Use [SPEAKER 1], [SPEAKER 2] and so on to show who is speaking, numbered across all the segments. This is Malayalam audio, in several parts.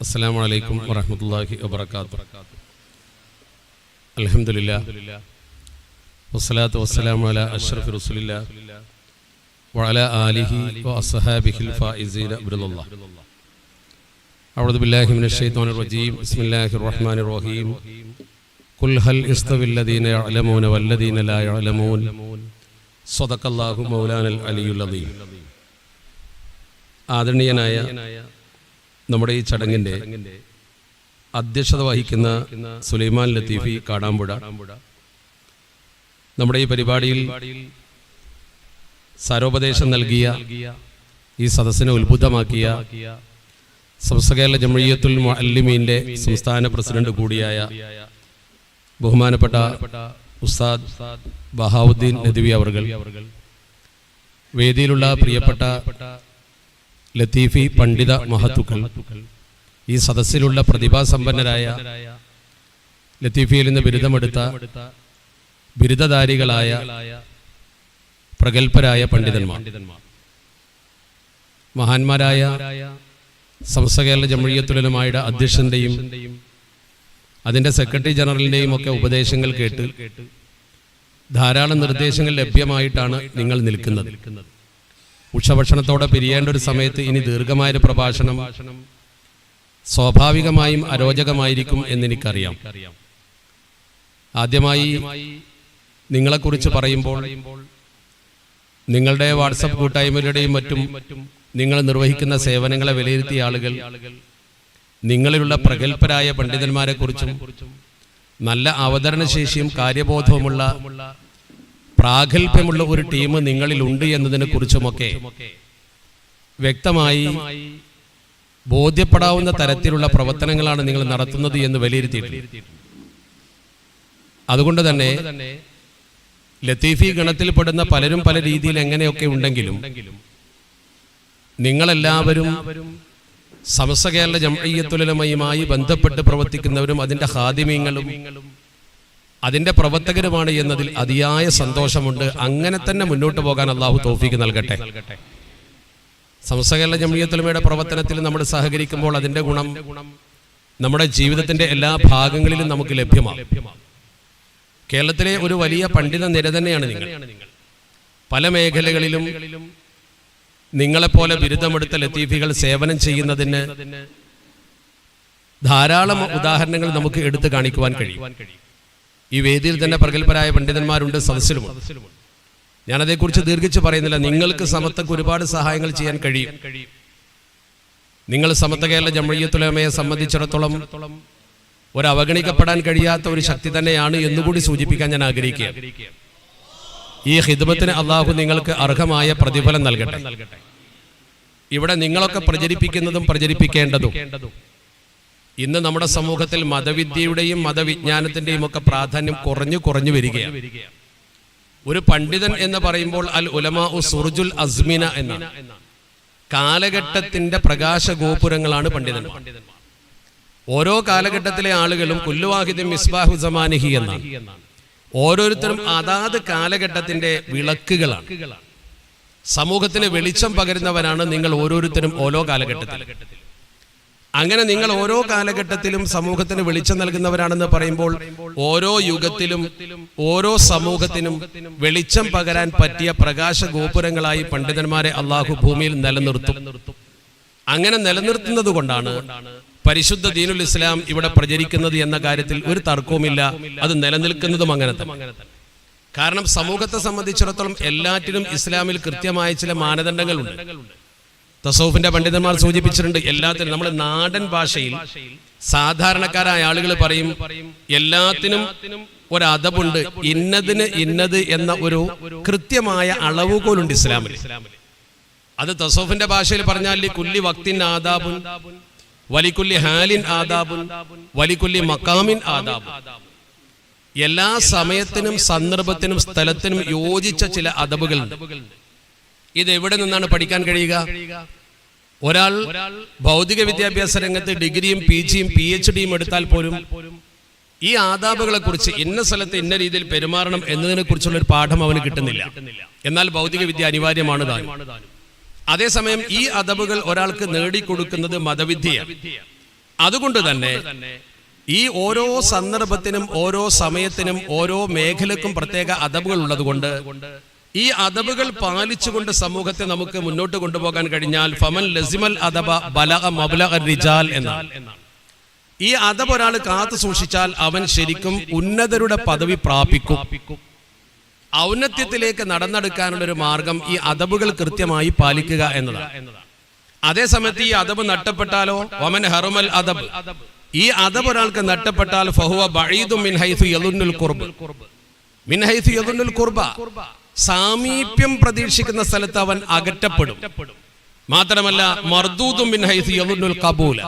[SPEAKER 1] السلام عليكم ورحمة الله وبركاته الحمد لله والصلاة والسلام على أشرف رسول الله وعلى آله وأصحابه الفائزين برضا الله أعوذ بالله من الشيطان الرجيم بسم الله الرحمن الرحيم قل هل يستوي الذين يعلمون والذين لا يعلمون صدق الله مولانا العلي العظيم ആദരണീയനായ നമ്മുടെ ഈ ചടങ്ങിന്റെ അധ്യക്ഷത വഹിക്കുന്ന സുലൈമാൻ ലത്തീഫി കാടാമ്പുഴ. നമ്മുടെ ഈ പരിപാടിയിൽ സാരോപദേശം നൽകിയ ഈ സദസ്സിനെ ഉത്ബുദ്ധമാക്കിയ സംസ്ഥകേരള ജമഴിയത്തുൽ അല്ലിമീന്റെ സംസ്ഥാന പ്രസിഡന്റ് കൂടിയായ ബഹുമാനപ്പെട്ട ഉസ്താദ് ബഹാവുദ്ദീൻ നദ്വി അവർ വേദിയിലുള്ള പ്രിയപ്പെട്ട ലത്തീഫി പണ്ഡിത മഹത്തുക്കൾ. ഈ സദസ്സിലുള്ള പ്രതിഭാസമ്പന്നരായ ലത്തീഫിയിൽ നിന്ന് ബിരുദമെടുത്ത ബിരുദധാരികളായ പ്രഗത്ഭരായ പണ്ഡിതന്മാർ. മഹാന്മാരായ സംസ്ഥകേരള ജമഴിയത്തുലമായുടെ അധ്യക്ഷന്റെയും അതിന്റെ സെക്രട്ടറി ജനറലിന്റെയും ഒക്കെ ഉപദേശങ്ങൾ കേട്ട് ധാരാളം നിർദ്ദേശങ്ങൾ ലഭ്യമായിട്ടാണ് നിങ്ങൾ നിൽക്കുന്നത്. ഉച്ചഭക്ഷണത്തോടെ പിരിയേണ്ട ഒരു സമയത്ത് ഇനി ദീർഘമായൊരു പ്രഭാഷണം സ്വാഭാവികമായും അരോചകമായിരിക്കും എന്നെനിക്കറിയാം. ആദ്യമായി നിങ്ങളെക്കുറിച്ച് പറയുമ്പോൾ നിങ്ങളുടെ വാട്സപ്പ് കൂട്ടായ്മകളുടെയും മറ്റും നിങ്ങൾ നിർവഹിക്കുന്ന സേവനങ്ങളെ വിലയിരുത്തിയ ആളുകൾ നിങ്ങളിലുള്ള പ്രഗത്ഭരായ പണ്ഡിതന്മാരെ കുറിച്ചും നല്ല അവതരണശേഷിയും കാര്യബോധവുമുള്ള പ്രാഗൽഭ്യമുള്ള ഒരു ടീം നിങ്ങളിൽ ഉണ്ട് എന്നതിനെ കുറിച്ചുമൊക്കെ വ്യക്തമായി ബോധ്യപ്പെടാവുന്ന തരത്തിലുള്ള പ്രവർത്തനങ്ങളാണ് നിങ്ങൾ നടത്തുന്നത് എന്ന് വിലയിരുത്തിയിട്ടുണ്ട്. അതുകൊണ്ട് തന്നെ ലത്തീഫി ഗണത്തിൽപ്പെടുന്ന പലരും പല രീതിയിൽ എങ്ങനെയൊക്കെ ഉണ്ടെങ്കിലും നിങ്ങളെല്ലാവരും സമസ്ത കേരള ജമയ്യത്തുലമയുമായി ബന്ധപ്പെട്ട് പ്രവർത്തിക്കുന്നവരും അതിന്റെ ഹാദിമീങ്ങളും അതിന്റെ പ്രവർത്തകരുമാണ് എന്നതിൽ അതിയായ സന്തോഷമുണ്ട്. അങ്ങനെ തന്നെ മുന്നോട്ട് പോകാൻ അള്ളാഹു തോഫിക്ക് നൽകട്ടെ. സമസ്ത ജമിയത്തുലമയുടെ പ്രവർത്തനത്തിൽ നമ്മൾ സഹകരിക്കുമ്പോൾ അതിന്റെ ഗുണം നമ്മുടെ ജീവിതത്തിന്റെ എല്ലാ ഭാഗങ്ങളിലും നമുക്ക് ലഭ്യമാണ് കേരളത്തിലെ ഒരു വലിയ പണ്ഡിത നിര തന്നെയാണ് നിങ്ങൾ. പല മേഖലകളിലും നിങ്ങളെപ്പോലെ ബിരുദമെടുത്ത ലത്തീഫികൾ സേവനം ചെയ്യുന്നതിന് ധാരാളം ഉദാഹരണങ്ങൾ നമുക്ക് എടുത്തു കാണിക്കുവാൻ കഴിയും. ഈ വേദിയിൽ തന്നെ പ്രഗത്ഭരായ പണ്ഡിതന്മാരുണ്ട് സദസ്സിലുമുണ്ട്. ഞാനതേക്കുറിച്ച് ദീർഘിച്ച് പറയുന്നില്ല. നിങ്ങൾക്ക് സമത്വക്ക് ഒരുപാട് സഹായങ്ങൾ ചെയ്യാൻ കഴിയും. നിങ്ങൾ സമത്വ കേരള ജമഴിയത്തുലമയെ സംബന്ധിച്ചിടത്തോളം ഒരു അവഗണിക്കപ്പെടാൻ കഴിയാത്ത ഒരു ശക്തി തന്നെയാണ് എന്നുകൂടി സൂചിപ്പിക്കാൻ ഞാൻ ആഗ്രഹിക്കുക ഈ ഹിദ്മത്തിന് അള്ളാഹു നിങ്ങൾക്ക് അർഹമായ പ്രതിഫലം നൽകട്ടെ. ഇവിടെ നിങ്ങളൊക്കെ പ്രചരിപ്പിക്കുന്നതും പ്രചരിപ്പിക്കേണ്ടതും. ഇന്ന് നമ്മുടെ സമൂഹത്തിൽ മതവിദ്യയുടെയും മതവിജ്ഞാനത്തിന്റെയും ഒക്കെ പ്രാധാന്യം കുറഞ്ഞു കുറഞ്ഞു വരികയാണ്. ഒരു പണ്ഡിതൻ എന്ന് പറയുമ്പോൾ അൽ ഉലമാ ഉ സുർജുൽ അസ്മിന എന്ന കാലഘട്ടത്തിന്റെ പ്രകാശ ഗോപുരങ്ങളാണ് പണ്ഡിതൻ ഓരോ കാലഘട്ടത്തിലെ ആളുകളും കുല്ലുവാഹിദും മിസ്ബാഹു സമാനിഹി എന്നാണ്. ഓരോരുത്തരും അതാത് കാലഘട്ടത്തിന്റെ വിളക്കുകളാണ്. സമൂഹത്തിന് വെളിച്ചം പകരുന്നവരാണ് നിങ്ങൾ ഓരോരുത്തരും ഓരോ കാലഘട്ടത്തിൽ. അങ്ങനെ നിങ്ങൾ ഓരോ കാലഘട്ടത്തിലും സമൂഹത്തിന് വെളിച്ചം നൽകുന്നവരാണെന്ന് പറയുമ്പോൾ ഓരോ യുഗത്തിലും ഓരോ സമൂഹത്തിനും വെളിച്ചം പകരാൻ പറ്റിയ പ്രകാശ ഗോപുരങ്ങളായി പണ്ഡിതന്മാരെ അള്ളാഹു ഭൂമിയിൽ നിലനിർത്തും. അങ്ങനെ നിലനിർത്തുന്നത് കൊണ്ടാണ് പരിശുദ്ധ ദീനുൽ ഇസ്ലാം ഇവിടെ പ്രചരിക്കുന്നത് എന്ന കാര്യത്തിൽ ഒരു തർക്കവുമില്ല. അത് നിലനിൽക്കുന്നതും അങ്ങനെ കാരണം സമൂഹത്തെ സംബന്ധിച്ചിടത്തോളം എല്ലാറ്റിനും ഇസ്ലാമിൽ കൃത്യമായ ചില മാനദണ്ഡങ്ങളുണ്ട്. തസൗഫിന്റെ പണ്ഡിതന്മാർ സൂചിപ്പിച്ചിട്ടുണ്ട് എല്ലാത്തിനും നമ്മുടെ നാടൻ ഭാഷയിൽ സാധാരണക്കാരായ ആളുകൾ പറയും എല്ലാത്തിനും ഒരു അതബുണ്ട് ഇന്നതിന് ഇന്നത് എന്ന ഒരു കൃത്യമായ അളവുകോലുണ്ട് ഇസ്ലാമിൽ. അത് തസൗഫിന്റെ ഭാഷയിൽ പറഞ്ഞാൽ കുല്ലി വക്തിൻ ആദാബുൻ വലിക്കുല്ലി ഹാലിൻ ആദാബുൻ വലിക്കുല്ലി മക്കാമിൻ ആദാബു എല്ലാ സമയത്തിനും സന്ദർഭത്തിനും സ്ഥലത്തിനും യോജിച്ച ചില അതബുകളുണ്ട് ഇത് എവിടെ നിന്നാണ് പഠിക്കാൻ കഴിയുക? ഒരാൾ ഭൗതിക വിദ്യാഭ്യാസ രംഗത്ത് ഡിഗ്രിയും പി ജിയും പി എച്ച് ഡിയും എടുത്താൽ പോലും ഈ ആദാബുകളെ കുറിച്ച് ഇന്ന സ്ഥലത്ത് ഇന്ന രീതിയിൽ പെരുമാറണം എന്നതിനെ കുറിച്ചുള്ള ഒരു പാഠം അവന് കിട്ടുന്നില്ല. എന്നാൽ ഭൗതിക വിദ്യ അനിവാര്യമാണ് അതേസമയം ഈ അതബുകൾ ഒരാൾക്ക് നേടിക്കൊടുക്കുന്നത് മതവിദ്യയാണ്. അതുകൊണ്ട് തന്നെ ഈ ഓരോ സന്ദർഭത്തിനും ഓരോ സമയത്തിനും ഓരോ മേഖലക്കും പ്രത്യേക അതബുകൾ ഉള്ളതുകൊണ്ട് ഈ അതബുകൾ പാലിച്ചുകൊണ്ട് സമൂഹത്തെ നമുക്ക് മുന്നോട്ട് കൊണ്ടുപോകാൻ കഴിഞ്ഞാൽ ഫമൻ ലസിമൽ അദബ എന്നാണ്. ഈ അതബ് ഒരാൾ കാത്തു സൂക്ഷിച്ചാൽ അവൻ ശരിക്കും ഉന്നതരുടെ പദവി പ്രാപിക്കും. ഔന്നത്യത്തിലേക്ക് നടന്നെടുക്കാനുള്ള ഒരു മാർഗം ഈ അതബുകൾ കൃത്യമായി പാലിക്കുക എന്നതാണ്. അതേസമയത്ത് ഈ അതബ് നട്ടപ്പെട്ടാലോ വമൻ ഹറുമൽ അതബ് ഈ അതബ് ഒരാൾക്ക് നട്ടപ്പെട്ടാൽ ഫഹുവ ബഈദു മിൻ ഹൈസു യദുന്നുൽ ഖുർബ്. മിൻ ഹൈസു യദുന്നുൽ ഖുർബ. സാമീപ്യം പ്രതീക്ഷിക്കുന്ന സ്ഥലത്ത് അവൻ അകറ്റപ്പെടും. മാത്രമല്ല മർദൂദും ഖബൂല.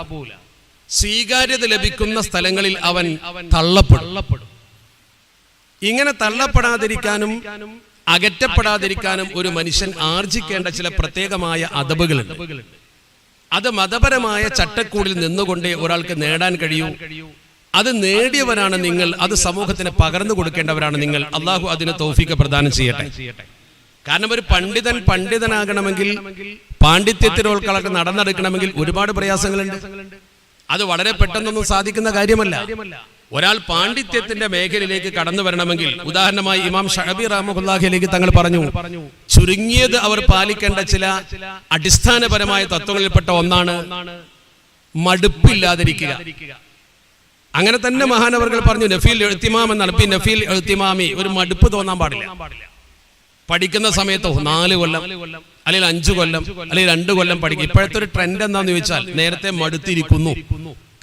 [SPEAKER 1] സ്വീകാര്യത ലഭിക്കുന്ന സ്ഥലങ്ങളിൽ അവൻ തള്ളപ്പെടും. ഇങ്ങനെ തള്ളപ്പെടാതിരിക്കാനും അകറ്റപ്പെടാതിരിക്കാനും ഒരു മനുഷ്യൻ ആർജിക്കേണ്ട ചില പ്രത്യേകമായ അതബുകളുണ്ട് അത് മതപരമായ ചട്ടക്കൂടിൽ നിന്നുകൊണ്ടേ ഒരാൾക്ക് നേടാൻ കഴിയൂ. അത് നേടിയവരാണ് നിങ്ങൾ അത് സമൂഹത്തിന് പകർന്നു കൊടുക്കേണ്ടവരാണ് നിങ്ങൾ. അള്ളാഹു അതിന് തൗഫീക്ക് പ്രദാനം ചെയ്യട്ടെ. കാരണം ഒരു പണ്ഡിതൻ പണ്ഡിതനാകണമെങ്കിൽ പാണ്ഡിത്യത്തിനോൾക്കളൊക്കെ നടന്നെടുക്കണമെങ്കിൽ ഒരുപാട് പ്രയാസങ്ങളുണ്ട്. അത് വളരെ പെട്ടെന്നൊന്നും സാധിക്കുന്ന കാര്യമല്ല. ഒരാൾ പാണ്ഡിത്യത്തിന്റെ മേഖലയിലേക്ക് കടന്നു വരണമെങ്കിൽ ഉദാഹരണമായി ഇമാം ഷഹബി റഹമുല്ലാഹിലേക്ക് തങ്ങൾ പറഞ്ഞു ചുരുങ്ങിയത് അവർ പാലിക്കേണ്ട ചില അടിസ്ഥാനപരമായ തത്വങ്ങളിൽപ്പെട്ട ഒന്നാണ് മടുപ്പില്ലാതിരിക്കുക. അങ്ങനെ തന്നെ മഹാനവർകൾ പറഞ്ഞു നഫീൽ എഴുത്തിമാം എന്നാണ്. പി നഫീൽ എഴുത്തിമാമി ഒരു മടുപ്പ് തോന്നാൻ പാടില്ല. പഠിക്കുന്ന സമയത്ത് നാല് കൊല്ലം അല്ലെങ്കിൽ അഞ്ചു കൊല്ലം അല്ലെങ്കിൽ രണ്ട് കൊല്ലം പഠിക്കും. ഇപ്പോഴത്തെ ഒരു ട്രെൻഡ് എന്താന്ന് ചോദിച്ചാൽ നേരത്തെ മടുത്തിരിക്കുന്നു.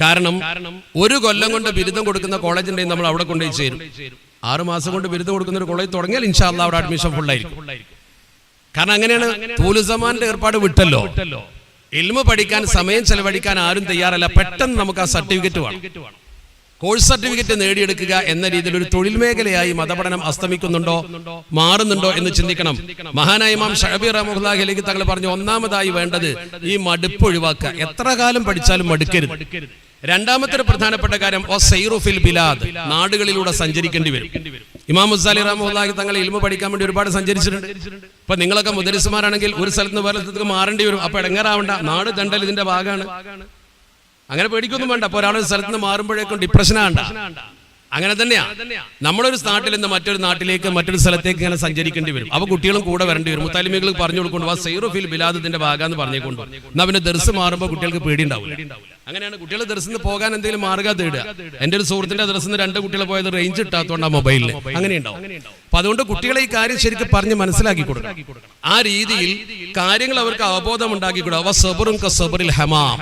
[SPEAKER 1] കാരണം ഒരു കൊല്ലം കൊണ്ട് ബിരുദം കൊടുക്കുന്ന കോളേജ് ഉണ്ടെങ്കിൽ നമ്മൾ അവിടെ കൊണ്ടുപോയി ചേരും. ആറ് മാസം കൊണ്ട് ബിരുദം കൊടുക്കുന്ന ഒരു കോളേജ് തുടങ്ങിയാൽ ഇൻഷാല്ല അവിടെ അഡ്മിഷൻ ഫുള്ളായിരിക്കും കാരണം അങ്ങനെയാണ് തൂലുസമാന്റെ ഏർപ്പാട് വിട്ടല്ലോ. ഇൽമ പഠിക്കാൻ സമയം ചെലവഴിക്കാൻ ആരും തയ്യാറല്ല. പെട്ടെന്ന് നമുക്ക് ആ സർട്ടിഫിക്കറ്റ് വേണം. കോഴ്സ് സർട്ടിഫിക്കറ്റ് നേടിയെടുക്കുക എന്ന രീതിയിൽ ഒരു തൊഴിൽ മേഖലയായി മതപഠനം അസ്തമിക്കുന്നുണ്ടോ? മാറുന്നുണ്ടോ എന്ന് ചിന്തിക്കണം. മഹാനായ ഇമാം ഷഹബി റഹമുല്ലാഹിലേക്ക് തങ്ങൾ പറഞ്ഞു ഒന്നാമതായി വേണ്ടത് ഈ മടുപ്പ് ഒഴിവാക്കുക. എത്ര കാലം പഠിച്ചാലും മടുക്കരുത്. രണ്ടാമത്തെ ഒരു പ്രധാനപ്പെട്ട കാര്യം ഓ സൈറുഫിൽ ബിലാദ് നാടുകളിലൂടെ സഞ്ചരിക്കേണ്ടി വരും. ഇമാം ഉസാലി റഹ്മുല്ലാഹി തങ്ങൾ ഇൽമ പഠിക്കാൻ വേണ്ടി ഒരുപാട് സഞ്ചരിച്ചിട്ടുണ്ട്. ഇപ്പൊ നിങ്ങളൊക്കെ മുദരിസുമാരാണെങ്കിൽ ഒരു സ്ഥലത്ത് നിന്ന് വേറെ സ്ഥലത്തേക്ക് മാറേണ്ടി വരും. അപ്പൊ ഇടങ്ങാറാവണ്ട. നാട് തണ്ടൽ ഇതിന്റെ ഭാഗമാണ്. അങ്ങനെ പേടിക്കൊന്നും വേണ്ട. അപ്പൊ ഒരാളൊരു സ്ഥലത്ത് നിന്ന് മാറുമ്പോഴേക്കും ഡിപ്രഷൻ ആണ്ട അങ്ങനെ തന്നെയാ. നമ്മളൊരു നാട്ടിൽ നിന്ന് മറ്റൊരു നാട്ടിലേക്ക് മറ്റൊരു സ്ഥലത്തേക്ക് ഇങ്ങനെ സഞ്ചരിക്കേണ്ടി വരും. അപ്പൊ കുട്ടികളും കൂടെ വരേണ്ടി വരും. മുത്താലിമികൾ പറഞ്ഞു കൊടുക്കൊണ്ട് വാ സൈറുഫിൽ ബിലാദത്തിന്റെ ഭാഗം എന്ന് പറഞ്ഞേക്കൊണ്ട് എന്നാ പിന്നെ ദർസ് മാറുമ്പോൾ കുട്ടികൾക്ക് പേടിയുണ്ടാവില്ല അങ്ങനെയാണ് കുട്ടികളെ ദർശനം പോകാൻ എന്തെങ്കിലും മാർഗം തേടുക. എന്റെ ഒരു സുഹൃത്തിന്റെ ദർശനം രണ്ട് കുട്ടികൾ പോയത് റേഞ്ച് ഇട്ടാത്തോണ്ട് മൊബൈലിൽ അങ്ങനെ ഉണ്ടാവും അപ്പൊ അതുകൊണ്ട് കുട്ടികളെ ഈ കാര്യം ശരിക്കും പറഞ്ഞ് മനസ്സിലാക്കി കൊടുക്കണം. ആ രീതിയിൽ കാര്യങ്ങൾ അവർക്ക് അവബോധം ഉണ്ടാക്കി കൊടുക്കുക അവ സബറും സബറിൽ ഹമാം.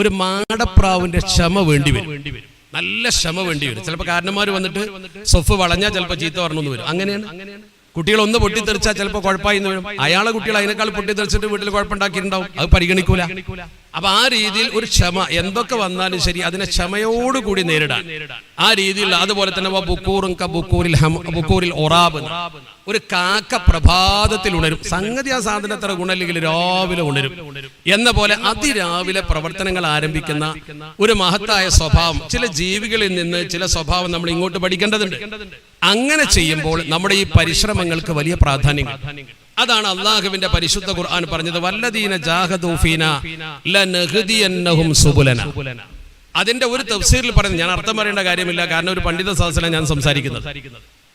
[SPEAKER 1] ഒരു മാടപ്രാവിന്റെ ക്ഷമ വേണ്ടി വരും. നല്ല ക്ഷമ വേണ്ടി വരും. ചിലപ്പോൾ കാരണന്മാർ വന്നിട്ട് സൊഫ് വളഞ്ഞാൽ ചിലപ്പോൾ ചീത്ത പറഞ്ഞു വരും. അങ്ങനെയാണ്. കുട്ടികൾ ഒന്ന് പൊട്ടിത്തെറിച്ചാൽ ചിലപ്പോൾ കുഴപ്പമായി വരും. അയാളെ കുട്ടികൾ അതിനേക്കാൾ പൊട്ടിത്തെറിച്ചിട്ട് വീട്ടിൽ കുഴപ്പമുണ്ടാക്കിയിട്ടുണ്ടാവും. അത് പരിഗണിക്കൂല. അപ്പൊ ആ രീതിയിൽ ഒരു ക്ഷമ എന്തൊക്കെ വന്നാലും ശരി അതിനെ ക്ഷമയോടുകൂടി നേരിടാൻ. ആ രീതിയിൽ അതുപോലെ തന്നെ ബുക്കൂറും ബുക്കൂരിൽ ബുക്കൂരിൽ ഒറാബ് ഒരു കാക്ക പ്രഭാതത്തിൽ ഉണരും. സംഗതി ആ സാധനത്ര ഗുണമില്ലെങ്കിൽ രാവിലെ ഉണരും. എന്ന പോലെ അതിരാവിലെ പ്രവർത്തനങ്ങൾ ആരംഭിക്കുന്ന ഒരു മഹത്തായ സ്വഭാവം. ചില ജീവികളിൽ നിന്ന് ചില സ്വഭാവം നമ്മൾ ഇങ്ങോട്ട് പഠിക്കേണ്ടതുണ്ട്. അങ്ങനെ ചെയ്യുമ്പോൾ നമ്മുടെ ഈ പരിശ്രമങ്ങൾക്ക് വലിയ പ്രാധാന്യം. അതാണ് അള്ളാഹുവിന്റെ പരിശുദ്ധ ഖുർആൻ പറഞ്ഞത് വല്ലദീന ജാഹദൂഫീന ലനഹ്ദിയന്നഹും സുബുലന. അതിന്റെ ഒരു തഫ്സീറിൽ പറയുന്നത് ഞാൻ അർത്ഥം പറയേണ്ട കാര്യമില്ല കാരണം ഒരു പണ്ഡിത സദസ്സിലാണ് ഞാൻ സംസാരിക്കുന്നത്.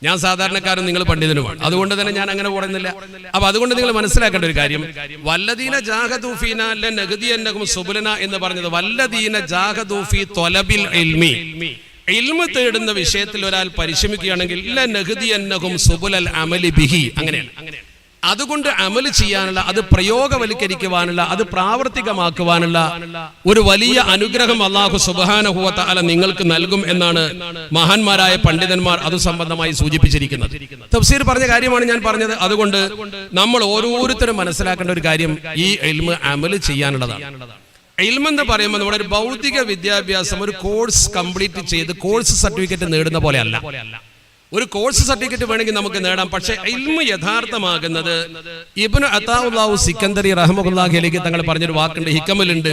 [SPEAKER 1] ഞാൻ സാധാരണക്കാരൻ നിങ്ങൾ പണ്ഡിതനുമാണ്. അതുകൊണ്ട് തന്നെ ഞാൻ അങ്ങനെ പറയുന്നില്ല. അപ്പൊ അതുകൊണ്ട് നിങ്ങൾ മനസ്സിലാക്കേണ്ട ഒരു കാര്യം വല്ലദീന ജാഹദൂഫീന ലനഹ്ദിയന്നഹും സുബുലന എന്ന് പറഞ്ഞത് വല്ലദീന ജാഹദൂഫി തൊലബിൽ ഇൽമി. ഇൽമ തേടുന്ന വിഷയത്തിൽ ഒരാൾ പരിശ്രമിക്കുകയാണെങ്കിൽ ലനഹ്ദിയന്നഹും സുബുലൽ അമലി ബിഹി. അങ്ങനെയാണ് അങ്ങനെയാണ്. അതുകൊണ്ട് അമൽ ചെയ്യാനുള്ള അത് പ്രയോഗവൽക്കരിക്കുവാനുള്ള അത് പ്രാവർത്തികമാക്കുവാനുള്ള ഒരു വലിയ അനുഗ്രഹം അള്ളാഹു സുബാനഹുവത്ത അല നിങ്ങൾക്ക് നൽകും എന്നാണ് മഹാന്മാരായ പണ്ഡിതന്മാർ അത് സംബന്ധമായി സൂചിപ്പിച്ചിരിക്കുന്നത്. തഫ്സീർ പറഞ്ഞ കാര്യമാണ് ഞാൻ പറഞ്ഞത്. അതുകൊണ്ട് നമ്മൾ ഓരോരുത്തരും മനസ്സിലാക്കേണ്ട ഒരു കാര്യം ഈ എൽമ് അമൽ ചെയ്യാനുള്ളതാണ്. എൽമെന്ന് പറയുമ്പോൾ നമ്മുടെ ഒരു ഭൗതിക വിദ്യാഭ്യാസം ഒരു കോഴ്സ് കംപ്ലീറ്റ് ചെയ്ത് കോഴ്സ് സർട്ടിഫിക്കറ്റ് നേടുന്ന പോലെ അല്ല ഒരു കോഴ്സ് സർട്ടിഫിക്കറ്റ് വേണമെങ്കിൽ നമുക്ക് നേടാം. പക്ഷെ ഇൽമ യഥാർത്ഥമാകുന്നത് ഇബ്നു അത്താഉല്ലാഹു സിക്കന്ദരി റഹ്മത്തുള്ളാഹിലേക്ക് തങ്ങൾ പറഞ്ഞൊരു വാക്കുണ്ട് ഹിക്കമിലുണ്ട്.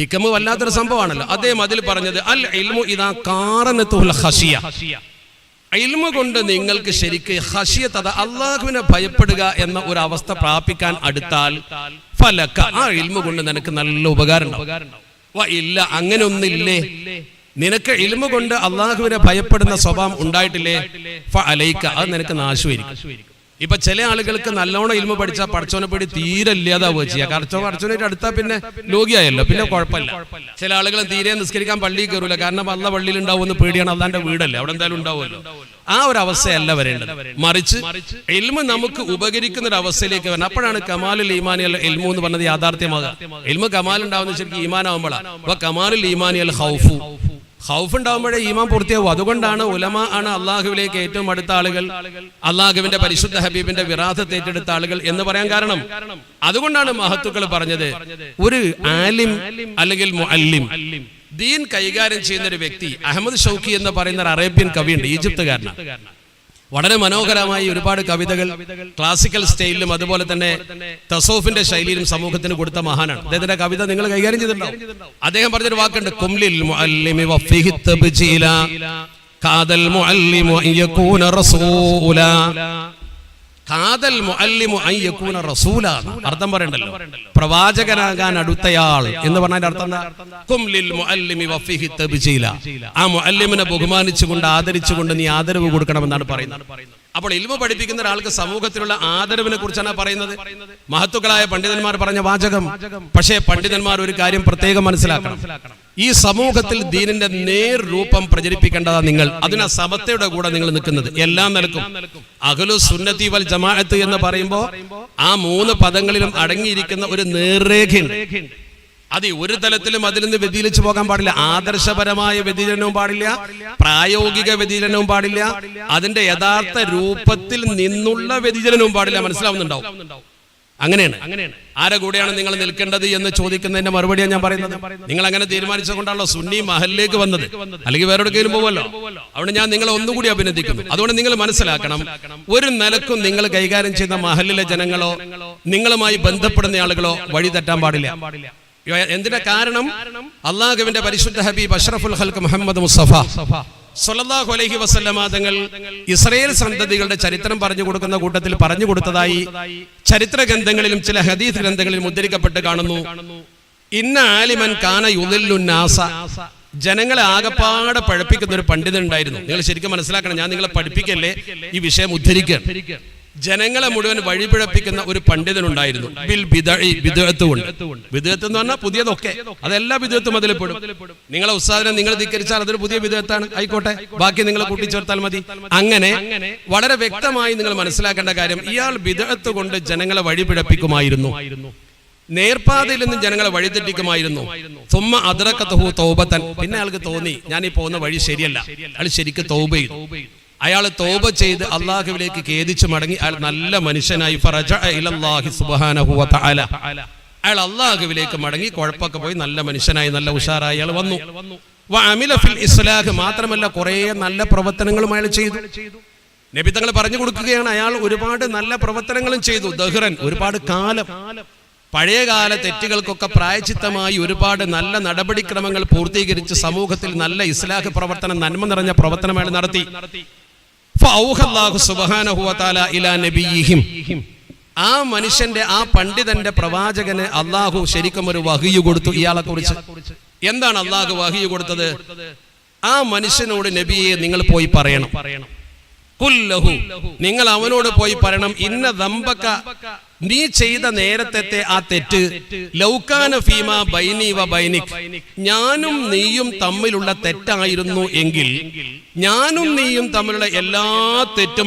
[SPEAKER 1] ഹിക്കമ് വല്ലാത്തൊരു സംഭവമാണല്ലോ. അദ്ദേഹം അതിൽ പറഞ്ഞത് അൽ ഇൽമു ഇതാ കാറനത്തുൽ ഹസിയ ഇൽമ കൊണ്ട് നിങ്ങൾക്ക് ശരിക്ക് ഹസിയ അത് അള്ളാഹുവിനെ ഭയപ്പെടുക എന്ന ഒരു അവസ്ഥ പ്രാപിക്കാൻ അടുത്താൽ ഫലക്ക. ആ ഇൽമ കൊണ്ട് നിനക്ക് നല്ല ഉപകാരം ഉണ്ടാവും. ഇല്ല അങ്ങനെ ഒന്നില്ലേ നിനക്ക് ഇൽമ കൊണ്ട് അള്ളാഹുവിനെ ഭയപ്പെടുന്ന സ്വഭാവം ഉണ്ടായിട്ടില്ലേ? അലൈക്ക. അത് നിനക്ക് നാശമായിരിക്കും. ഇപ്പൊ ചില ആളുകൾക്ക് നല്ലോണം ഇൽമ പഠിച്ചാൽ പഠിച്ചോനെ പേടി തീരെ ഇല്ലാതാവുക ചെയ്യുക കറച്ചോ പടച്ചോനായിട്ട് അടുത്താൽ പിന്നെ ലോകിയായല്ലോ പിന്നെ കുഴപ്പമില്ല. ചില ആളുകൾ തീരെ നിസ്കരിക്കാൻ പള്ളിയിൽ കയറൂല. കാരണം അല്ല പള്ളിയിൽ ഉണ്ടാവുമെന്ന് പേടിയാണ്. അള്ളാന്റെ വീടല്ലേ? അവിടെ എന്തായാലും ഉണ്ടാവുമല്ലോ. ആ ഒരു അവസ്ഥയല്ല വരേണ്ടത്. മറിച്ച് എൽമ നമുക്ക് ഉപകരിക്കുന്ന ഒരു അവസ്ഥയിലേക്ക് വരണം. അപ്പോഴാണ് കമാലുൽ ഈമാനി അൽ എൽമു എന്ന് പറഞ്ഞത് യാഥാർത്ഥ്യമാകുക. എൽമ കമാൽ ഉണ്ടാവുന്ന ശരിക്കും ഈമാനാവുമ്പോഴാണ്. അപ്പൊ കമാലുൽ ഈമാനി അൽ ഹൗഫു ഹൗഫ് ഉണ്ടാവുമ്പോഴേ ഈമാൻ പൂർത്തിയാവും. അതുകൊണ്ടാണ് ഉലമ ആണ് അള്ളാഹുവിലേക്ക് ഏറ്റവും അടുത്ത ആളുകൾ അള്ളാഹുവിന്റെ പരിശുദ്ധ ഹബീബിന്റെ വിറാഥത്ത് ഏറ്റെടുത്ത ആളുകൾ എന്ന് പറയാൻ കാരണം. അതുകൊണ്ടാണ് മഹത്തുക്കൾ പറഞ്ഞത് ഒരു ആലിം അല്ലെങ്കിൽ മുഅല്ലിം ദീൻ കൈകാര്യം ചെയ്യുന്ന ഒരു വ്യക്തി അഹമ്മദ് ഷൗക്കി എന്ന് പറയുന്ന ഒരു അറേബ്യൻ കവിയുണ്ട് ഈജിപ്തുകാരനാണ്. വളരെ മനോഹരമായി ഒരുപാട് കവിതകൾ ക്ലാസിക്കൽ സ്റ്റൈലിലും അതുപോലെ തന്നെ തസോഫിന്റെ ശൈലിയിലും സമൂഹത്തിന് കൊടുത്ത മഹാനാണ്. അദ്ദേഹത്തിന്റെ കവിത നിങ്ങൾ കൈകാര്യം ചെയ്തിട്ടുണ്ടാവും. അദ്ദേഹം പറഞ്ഞൊരു വാക്കുണ്ട് കുംലിൽ മുഅല്ലിമി കാദൽ മുഅല്ലിമു റസൂല അർത്ഥം പറയണ്ടല്ലോ. പ്രവാചകനാകാൻ അടുത്തയാൾ എന്ന് പറഞ്ഞതിന്റെ അർത്ഥം എന്താ? കും ലിൽ മുഅല്ലിമി വഫീഹി തബ്ജീല. ആ മുഅല്ലിമിനെ ബഹുമാനിച്ചുകൊണ്ട് ആദരിച്ചുകൊണ്ട് നീ ആദരവ് കൊടുക്കണമെന്നാണ് പറയുന്നത്. അപ്പോൾ ഇൽമ പഠിപ്പിക്കുന്ന ഒരാൾക്ക് സമൂഹത്തിലുള്ള ആദരവിനെ കുറിച്ചാണ് പറയുന്നത്. മഹത്തുക്കളായ പണ്ഡിതന്മാർ പറഞ്ഞ വാചകം. പക്ഷേ പണ്ഡിതന്മാർ ഒരു കാര്യം പ്രത്യേകം മനസ്സിലാക്കണം. ഈ സമൂഹത്തിൽ ദീനിന്റെ നേർ രൂപം പ്രചരിപ്പിക്കേണ്ടതാ നിങ്ങൾ. അതിനാ സമത്തയുടെ കൂടെ നിങ്ങൾ നിൽക്കുന്നത്. എല്ലാം നിലക്കും. അഖലു സുന്നത്തി വൽ ജമാഅത്ത് എന്ന് പറയുമ്പോൾ ആ മൂന്ന് പദങ്ങളിലും അടങ്ങിയിരിക്കുന്ന ഒരു നേർരേഖയുണ്ട്. അത് ഒരു തലത്തിലും അതിൽ നിന്ന് വ്യതിചലിച്ചു പോകാൻ പാടില്ല. ആദർശപരമായ വ്യതിചലനവും പാടില്ല. പ്രായോഗിക വ്യതിചലനവും പാടില്ല. അതിന്റെ യഥാർത്ഥ രൂപത്തിൽ നിന്നുള്ള വ്യതിചലനവും പാടില്ല. മനസ്സിലാവുന്നുണ്ടാവും. അങ്ങനെയാണ്. ആരെ കൂടെയാണ് നിങ്ങൾ നിൽക്കേണ്ടത് എന്ന് ചോദിക്കുന്നതിന്റെ മറുപടിയാണ് ഞാൻ പറയുന്നത്? നിങ്ങൾ അങ്ങനെ തീരുമാനിച്ചുകൊണ്ടാണല്ലോ സുന്നി മഹലിലേക്ക് വന്നത്. അല്ലെങ്കിൽ വേറെ എവിടെയെങ്കിലും പോവല്ലോ അവിടെ ഞാൻ നിങ്ങളെ ഒന്നുകൂടി അഭിനന്ദിക്കുന്നു. അതുകൊണ്ട് നിങ്ങൾ മനസ്സിലാക്കണം ഒരു നിലക്കും നിങ്ങൾ കൈകാര്യം ചെയ്യുന്ന മഹലിലെ ജനങ്ങളോ നിങ്ങളുമായി ബന്ധപ്പെടുന്ന ആളുകളോ വഴി തെറ്റാൻ പാടില്ല. എന്തിന്റെ കാരണം? അള്ളാഹുവിന്റെ പരിശുദ്ധ ഹബീബ് അഷ്റഫുൽ ഹൽക്ക് മുഹമ്മദ് മുസ്തഫ. സല്ലല്ലാഹു അലഹി വസല്ലമാതങ്ങൾ ഇസ്രയേൽ സന്തതികളുടെ ചരിത്രം പറഞ്ഞു കൊടുക്കുന്ന കൂട്ടത്തിൽ പറഞ്ഞു കൊടുത്തതായി ചരിത്ര ഗ്രന്ഥങ്ങളിലും ചില ഹദീസ് ഗ്രന്ഥങ്ങളിലും ഉദ്ധരിക്കപ്പെട്ട് കാണുന്നു. ഇന്ന ആലിമൻ കാന യുദില്ലുന്നാസ ജനങ്ങളെ ആകപ്പാടെ പഴപ്പിക്കുന്ന ഒരു പണ്ഡിതൻ ഉണ്ടായിരുന്നു. നിങ്ങൾ ശരിക്കും മനസ്സിലാക്കണം ഞാൻ നിങ്ങളെ പഠിപ്പിക്കല്ലേ? ഈ വിഷയം ഉദ്ധരിക്കുക ജനങ്ങളെ മുഴുവൻ വഴിപിഴപ്പിക്കുന്ന ഒരു പണ്ഡിതനുണ്ടായിരുന്നു. ബിൽ ബിദഇ ബിദഅത്ത് കൊണ്ട് ബിദഅത്ത് എന്ന് പറഞ്ഞാൽ പുതിയതൊക്കെ. അതെല്ലാ ബിദഅത്തും അതിൽ പെടും. നിങ്ങളെ ഉസ്താദിനെ നിങ്ങൾ ധിക്കരിച്ചാൽ അതൊരു പുതിയ വിദഗത്താണ് ആയിക്കോട്ടെ. ബാക്കി നിങ്ങൾ കൂട്ടിച്ചേർത്താൽ മതി. അങ്ങനെ വളരെ വ്യക്തമായി നിങ്ങൾ മനസ്സിലാക്കേണ്ട കാര്യം ഇയാൾ ബിദഅത്ത് കൊണ്ട് ജനങ്ങളെ വഴിപിഴപ്പിക്കുമായിരുന്നു. നേർപ്പാതയിൽ നിന്ന് ജനങ്ങളെ വഴിതെറ്റിക്കുമായിരുന്നു. തുമ്മ അതിറക്കത്തഹു തോപത്തൻ പിന്നെ അയാൾക്ക് തോന്നി ഞാൻ ഈ പോകുന്ന വഴി ശരിയല്ല. അയാൾ ശരിക്കും തൗബ ചെയ്തു. അയാൾ തോപ ചെയ്ത് അള്ളാഹുവിലേക്ക് ഖേദിച്ചു മടങ്ങി. അയാൾ നല്ല മനുഷ്യനായി. അയാൾ അള്ളാഹുവിലേക്ക് മടങ്ങി. കുഴപ്പമൊക്കെ പോയി. നല്ല മനുഷ്യനായി. നല്ല ഉഷാറായി അയാൾ വന്നു. അമില ഫിൽ ഇസ്ലാഹ് മാത്രമല്ല കുറേ നല്ല പ്രവർത്തനങ്ങളും അയാൾ ചെയ്തു. നബി തങ്ങൾ പറഞ്ഞു കൊടുക്കുകയാണ് അയാൾ ഒരുപാട് നല്ല പ്രവർത്തനങ്ങളും ചെയ്തു. ദഹ്റൻ ഒരുപാട് കാലം. പഴയകാല തെറ്റുകൾക്കൊക്കെ പ്രായച്ചിത്തമായി ഒരുപാട് നല്ല നടപടിക്രമങ്ങൾ പൂർത്തീകരിച്ച് സമൂഹത്തിൽ നല്ല ഇസ്ലാഹ് പ്രവർത്തനം നന്മ നിറഞ്ഞ പ്രവർത്തനം അയാൾ നടത്തി. ആ മനുഷ്യന്റെ ആ പണ്ഡിതന്റെ പ്രവാചകന് അള്ളാഹു ശരിക്കും ഒരു വഹിയു കൊടുത്തു ഇയാളെ കുറിച്ച് എന്താണ് അള്ളാഹു വഹിയു കൊടുത്തത്? ആ മനുഷ്യനോട് നബിയെ നിങ്ങൾ പോയി പറയണം. നിങ്ങൾ അവനോട് പോയി പറയണം. ഇന്ന ദമ്പക്ക നീ ചെയ്ത നേരത്തെ ആ തെറ്റ് വ ഞാനും നീയും തമ്മിലുള്ള തെറ്റായിരുന്നു എങ്കിൽ ഞാനും നീയും തമ്മിലുള്ള എല്ലാ തെറ്റും.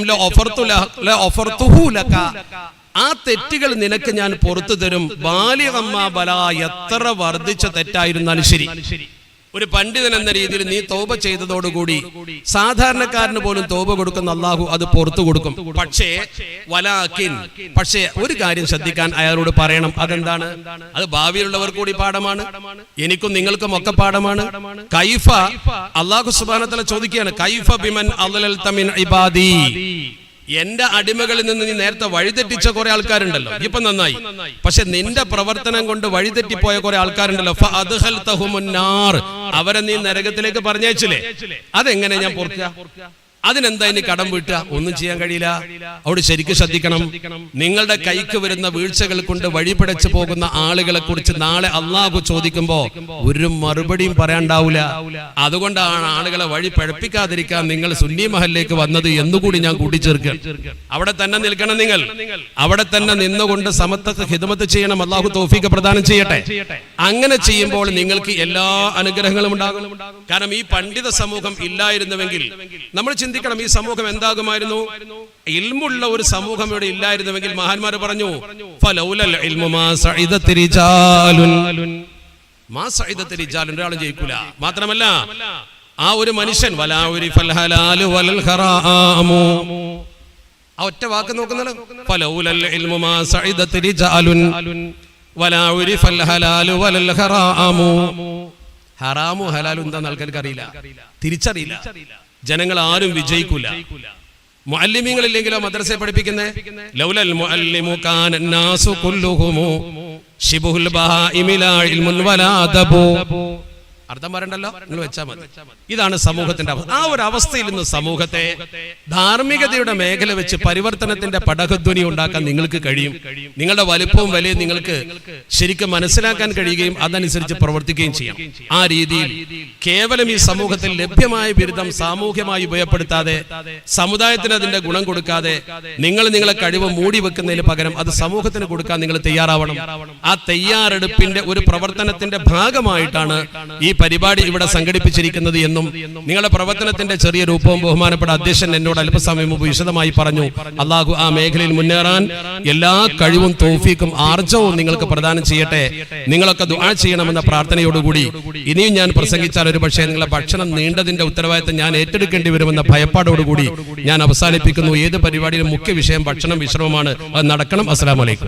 [SPEAKER 1] ആ തെറ്റുകൾ നിനക്ക് ഞാൻ പുറത്തു തരും. ബാലികമ്മ ബല എത്ര വർദ്ധിച്ച തെറ്റായിരുന്നാലും ശരി. ഒരു പണ്ഡിതൻ എന്ന രീതിയിൽ നീ തോപ ചെയ്തതോടുകൂടി സാധാരണക്കാരന് പോലും തോപ കൊടുക്കുന്ന അള്ളാഹു അത് പുറത്തു കൊടുക്കും. പക്ഷേ വലാക്കിൻ പക്ഷേ ഒരു കാര്യം ശ്രദ്ധിക്കാൻ അയാളോട് പറയണം. അതെന്താണ്? അത് ഭാവിയിലുള്ളവർ കൂടി പാഠമാണ്. എനിക്കും നിങ്ങൾക്കും ഒക്കെ പാഠമാണ്. കൈഫ അള്ളാഹു സുബാനത്തല ചോദിക്കുകയാണ് കൈഫ ബിമൻ അല്ലൽ തമിൻ ഇബാദി? എന്റെ അടിമകളിൽ നിന്ന് നീ നേരത്തെ വഴിതെറ്റിച്ച കുറെ ആൾക്കാരുണ്ടല്ലോ. ഇപ്പൊ നന്നായി. പക്ഷെ നിന്റെ പ്രവർത്തനം കൊണ്ട് വഴിതെറ്റിപ്പോയ കുറെ ആൾക്കാരുണ്ടല്ലോ. അവരെ നീ നരകത്തിലേക്ക് പറഞ്ഞേച്ചില്ലേ അതെങ്ങനെ ഞാൻ പൊറുക്കുക അതിനെന്താ ഇനി കടം വീട്ടുക? ഒന്നും ചെയ്യാൻ കഴിയില്ല. അവിടെ ശരിക്കും ശ്രദ്ധിക്കണം. നിങ്ങളുടെ കൈക്ക് വരുന്ന വീഴ്ചകൾ കൊണ്ട് വഴിപിടച്ചു പോകുന്ന ആളുകളെ കുറിച്ച് നാളെ അള്ളാഹു ചോദിക്കുമ്പോ ഒരു മറുപടിയും പറയാണ്ടാവൂല. അതുകൊണ്ടാണ് ആളുകളെ വഴി പഴപ്പിക്കാതിരിക്കാൻ നിങ്ങൾ സുന്നി മഹലിലേക്ക് വന്നത് എന്നുകൂടി ഞാൻ കൂട്ടിച്ചേർക്കുക അവിടെ തന്നെ നിൽക്കണം നിങ്ങൾ. അവിടെ തന്നെ നിന്നുകൊണ്ട് സമത്വത്തെ ഹിതമത്ത് ചെയ്യണം. അള്ളാഹു തോഫീക്ക് പ്രദാനം ചെയ്യട്ടെ. അങ്ങനെ ചെയ്യുമ്പോൾ നിങ്ങൾക്ക് എല്ലാ അനുഗ്രഹങ്ങളും ഉണ്ടാകും. കാരണം ഈ പണ്ഡിത സമൂഹം ഇല്ലായിരുന്നുവെങ്കിൽ നമ്മൾ ചിന്തിക്കണം ഈ സമൂഹം എന്താകുമായിരുന്നു? ഇൽമുള്ള ഒരു സമൂഹം ഇവിടെ ഇല്ലായിരുന്നുവെങ്കിൽ മഹാന്മാർ പറഞ്ഞു. ഒരാളും ജയിക്കൂല. മാത്രമല്ല ആ ഒരു മനുഷ്യൻ ആ ഒറ്റ വാക്ക് നോക്കുന്നത് ഹറാമു. ഹലാലും എന്താ ആൾക്കാർക്ക് അറിയില്ല. തിരിച്ചറിയില്ല. ജനങ്ങൾ ആരും വിജയിക്കൂല. മുഅല്ലിമീങ്ങളില്ലെങ്കിലോ മദ്രസയെ പഠിപ്പിക്കുന്നേ? ലൗലൽ മുഅല്ലിമു കാന നാസു കുല്ലുഹുമു ഷിബുൽ ബഹാഇമി ലാ ഇൽമുൻ വലാ അർത്ഥം പറയണ്ടല്ലോ? നിങ്ങൾ വെച്ചാൽ മതി. ഇതാണ് സമൂഹത്തിന്റെ അവസ്ഥ. ആ ഒരു അവസ്ഥയിൽ നിന്ന് സമൂഹത്തെ ധാർമ്മികതയുടെ മേഖല വെച്ച് പരിവർത്തനത്തിന്റെ പടകധ്വനി ഉണ്ടാക്കാൻ നിങ്ങൾക്ക് കഴിയും. നിങ്ങളുടെ വലിപ്പവും വിലയും നിങ്ങൾക്ക് ശരിക്കും മനസ്സിലാക്കാൻ കഴിയുകയും അതനുസരിച്ച് പ്രവർത്തിക്കുകയും ചെയ്യാം. ആ രീതിയിൽ കേവലം ഈ സമൂഹത്തിൽ ലഭ്യമായ ബിരുദം സാമൂഹ്യമായി ഉപയോഗപ്പെടുത്താതെ സമുദായത്തിന് അതിന്റെ ഗുണം കൊടുക്കാതെ നിങ്ങൾ നിങ്ങളെ കഴിവ് മൂടി വെക്കുന്നതിന് പകരം അത് സമൂഹത്തിന് കൊടുക്കാൻ നിങ്ങൾ തയ്യാറാവണം. ആ തയ്യാറെടുപ്പിന്റെ ഒരു പ്രവർത്തനത്തിന്റെ ഭാഗമായിട്ടാണ് ഈ പരിപാടി ഇവിടെ സംഘടിപ്പിച്ചിരിക്കുന്നത് എന്നും നിങ്ങളുടെ പ്രവർത്തനത്തിന്റെ ചെറിയ രൂപവും ബഹുമാനപ്പെട്ട അധ്യക്ഷൻ എന്നോട് അല്പസമയം മുമ്പ് വിശദമായി പറഞ്ഞു. അള്ളാഹു ആ മേഖലയിൽ മുന്നേറാൻ എല്ലാ കഴിവും തോഫീക്കും ആർജവും നിങ്ങൾക്ക് പ്രദാനം ചെയ്യട്ടെ. നിങ്ങളൊക്കെ ദുആ ചെയ്യണമെന്ന പ്രാർത്ഥനയോടുകൂടി ഇനിയും ഞാൻ പ്രസംഗിച്ചാൽ ഒരു പക്ഷേ നിങ്ങളുടെ ഭക്ഷണം നീണ്ടതിന്റെ ഉത്തരവാദിത്തം ഞാൻ ഏറ്റെടുക്കേണ്ടി വരുമെന്ന ഭയപ്പാടോടുകൂടി ഞാൻ അവസാനിപ്പിക്കുന്നു. ഏത് പരിപാടിയിലും മുഖ്യ വിഷയം ഭക്ഷണം വിശ്രമമാണ്. അത് നടക്കണം. അസ്സലാമലൈക്കും